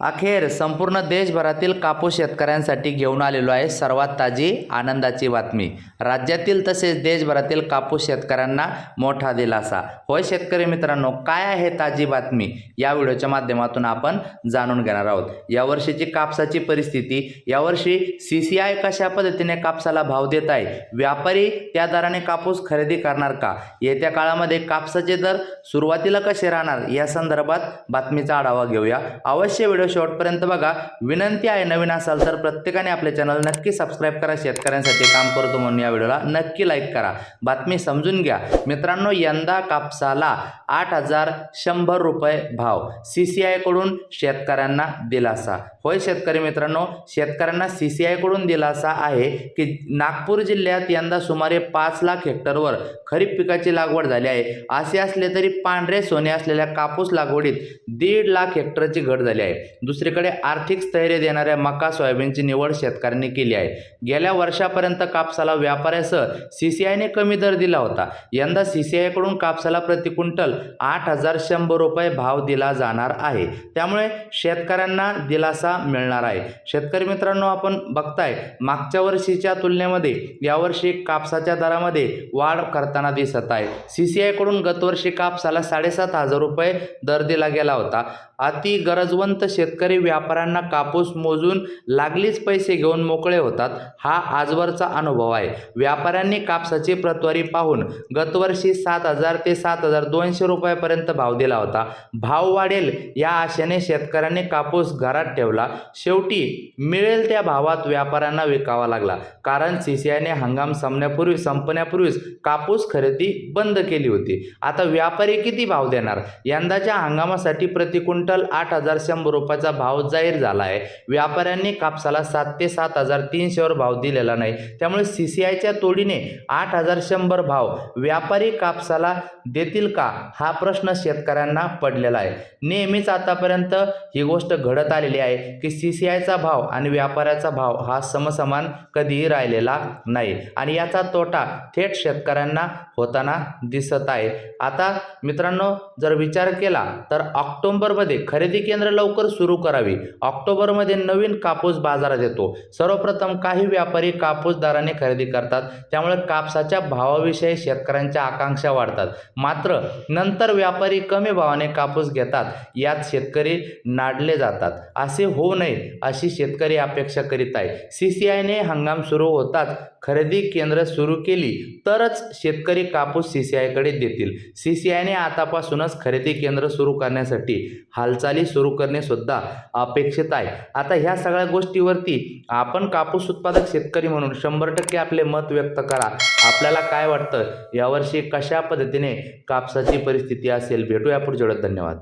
अखेर संपूर्ण देशभरातील कापूस शेतकऱ्यांसाठी घेऊन आलेलो आहे सर्वात ताजी आनंदाची बातमी. राज्यातील तसेच देशभरातील कापूस शेतकऱ्यांना मोठा दिलासा. होय शेतकरी मित्रांनो काय आहे ताजी बातमी? या व्हिडिओच्या माध्यमातून आपण जाणून घेणार आहोत. यावर्षीची कापसाची परिस्थिती यावर्षी सी सी आय कशा पद्धतीने कापसाला भाव देत आहे? व्यापारी त्या दराने कापूस खरेदी करणार का? येत्या काळामध्ये कापसाचे दर सुरुवातीला कसे राहणार? या संदर्भात बातमीचा आढावा घेऊया. अवश्य व्हिडिओ शेवटपर्यंत बघा. विनंती आहे नवीन असाल तर प्रत्येकाने आपले चॅनल नक्की सबस्क्राईब करा. शेतकऱ्यांसाठी काम करतो म्हणून या व्हिडिओला नक्की लाईक करा. बातमी समजून घ्या. मित्रांनो यंदा कापसाला आठ हजार शंभर रुपये भाव. सी सी आयकडून शेतकऱ्यांना दिलासा. होय शेतकरी मित्रांनो शेतकऱ्यांना सी सी आयकडून दिलासा आहे की नागपूर जिल्ह्यात यंदा सुमारे पाच लाख हेक्टरवर खरीप पिकाची लागवड झाली आहे. असे असले तरी पांढरे सोने असलेल्या कापूस लागवडीत दीड लाख हेक्टरची घट झाली आहे. दुसरीकडे आर्थिक स्थैर्य देणाऱ्या मका सोयाबीनची निवड शेतकऱ्यांनी केली आहे. गेल्या वर्षापर्यंत कापसाला व्यापाऱ्यासह सी सी आयने कमी दर दिला होता. यंदा सी सी आयकडून कापसाला प्रति क्विंटल आठ हजार शंभर रुपये भाव दिला जाणार आहे. त्यामुळे शेतकऱ्यांना दिलासा मिळणार आहे. शेतकरी मित्रांनो आपण बघताय मागच्या वर्षीच्या तुलनेमध्ये यावर्षी कापसाच्या दरामध्ये वाढ करताना दिसत आहे. सी सी आयकडून गतवर्षी कापसाला साडेसात हजार रुपये दर दिला गेला होता. अति गरजवंत शेतकरी व्यापाऱ्यांना कापूस मोजून लागलीच पैसे घेऊन मोकळे होतात हा आजवरचा अनुभव आहे. व्यापाऱ्यांनी कापसाची प्रतवारी पाहून गतवर्षी सात हजार ते सात हजार दोनशे रुपयापर्यंत भाव दिला होता. भाव वाढेल या आशेने शेतकऱ्यांनी कापूस घरात ठेवला. शेवटी मिळेल त्या भावात व्यापाऱ्यांना विकावा लागला. कारण सीसीआयने हंगाम संपण्यापूर्वी संपण्यापूर्वीच कापूस खरेदी बंद केली होती. आता व्यापारी किती भाव देणार? यंदाच्या हंगामासाठी प्रति क्विंटल आठ हजार शंभर रुपयाचा भाव जाहीर झाला आहे. व्यापाऱ्यांनी कापसाला सात ते सात हजार तीनशेवर भाव दिलेला नाही. त्यामुळे सी सी आयच्या तोडीने आठ हजार शंभर भाव व्यापारी कापसाला देतील का? हा प्रश्न शेतकऱ्यांना पडलेला आहे. नेहमीच आतापर्यंत ही गोष्ट घडत आलेली आहे. की सी सी आयचा भाव आणि व्यापाऱ्याचा भाव हा समसमान कधीही राहिलेला नाही. आणि याचा तोटा थेट शेतकऱ्यांना होताना दिसत आहे. आता मित्रांनो जर विचार केला तर ऑक्टोबरमध्ये खरेदी केंद्र लवकर सुरू करावी. ऑक्टोबरमध्ये नवीन कापूस बाजारात येतो. सर्वप्रथम काही व्यापारी कापूस दराने खरेदी करतात. त्यामुळे कापसाच्या भावाविषयी शेतकऱ्यांच्या आकांक्षा वाढतात. मात्र नंतर व्यापारी कमी भावाने कापूस घेतात. यात शेतकरी नाडले जातात. असे हो होऊ नये अशी शेतकरी अपेक्षा करीत आहे. सी सी आयने हंगाम सुरू होताच खरेदी केंद्र सुरू केली तरच शेतकरी कापूस सी सी आयकडे देतील. सी सी आयने आतापासूनच खरेदी केंद्र सुरू करण्यासाठी हालचाली सुरू करणे सुद्धा अपेक्षित आहे. आता ह्या सगळ्या गोष्टीवरती आपण कापूस उत्पादक शेतकरी म्हणून शंभर टक्के आपले मत व्यक्त करा. आपल्याला काय वाटतं? यावर्षी कशा पद्धतीने कापसाची परिस्थिती असेल? भेटूया पुढच्या धन्यवाद.